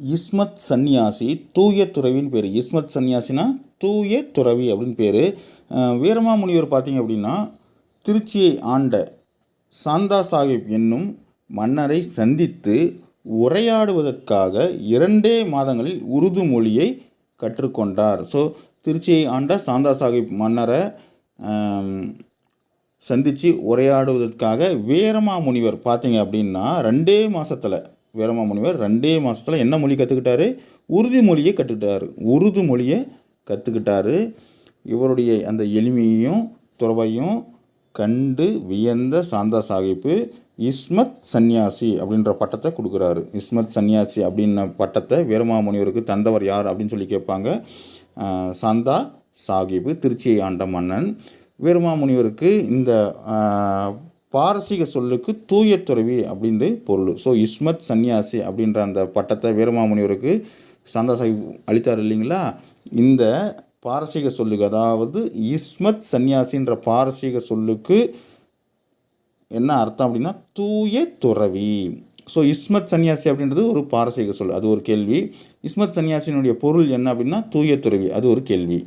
இஸ்மத் சந்நியாசி தூய துறவின்னு பேர். இஸ்மத் சன்னியாசினா தூய துறவி அப்படின்னு பேர். வீரமா முனிவர் பார்த்தீங்க அப்படின்னா திருச்சியை ஆண்ட சாந்தா சாஹிப் என்னும் மன்னரை சந்தித்து உரையாடுவதற்காக இரண்டே மாதங்களில் உருது மொழியை கற்றுக்கொண்டார். ஸோ திருச்சியை ஆண்ட சாந்தா சாஹிப் மன்னரை சந்தித்து உரையாடுவதற்காக வீரமா முனிவர் பார்த்தீங்க அப்படின்னா ரெண்டே மாதத்தில் வீரமா முனிவர் ரெண்டே மாதத்தில் என்ன மொழி கற்றுக்கிட்டாரு உருது மொழியை கற்றுக்கிட்டாரு உருது மொழியை கற்றுக்கிட்டாரு இவருடைய அந்த எளிமையையும் துறவையும் கண்டு வியந்த சாந்தா சாஹிப்பு இஸ்மத் சந்நியாசி அப்படின்ற பட்டத்தை கொடுக்குறாரு. இஸ்மத் சந்நியாசி அப்படின்ன பட்டத்தை வீரமாமுனிவருக்கு தந்தவர் யார் அப்படின்னு சொல்லி கேட்பாங்க. சாந்தா சாஹிப்பு திருச்சியை ஆண்ட மன்னன். வீரமாமுனிவருக்கு இந்த பாரசீக சொல்லுக்கு தூய துறவி அப்படின்னு பொருள். ஸோ இஸ்மத் சன்னியாசி அப்படின்ற அந்த பட்டத்தை வீரமாமுனிவருக்கு சாந்தா சாஹிப் அளித்தார் இல்லைங்களா? இந்த பாரசீக சொல்லுக்கு அதாவது இஸ்மத் சந்நியாசின்ற பாரசீக சொல்லுக்கு என்ன அர்த்தம் அப்படின்னா தூய துறவி. ஸோ இஸ்மத் சன்னியாசி அப்படின்றது ஒரு பாரசீக சொல் அது ஒரு கேள்வி. இஸ்மத் சன்னியாசினுடைய பொருள் என்ன அப்படின்னா தூய துறவி அது ஒரு கேள்வி.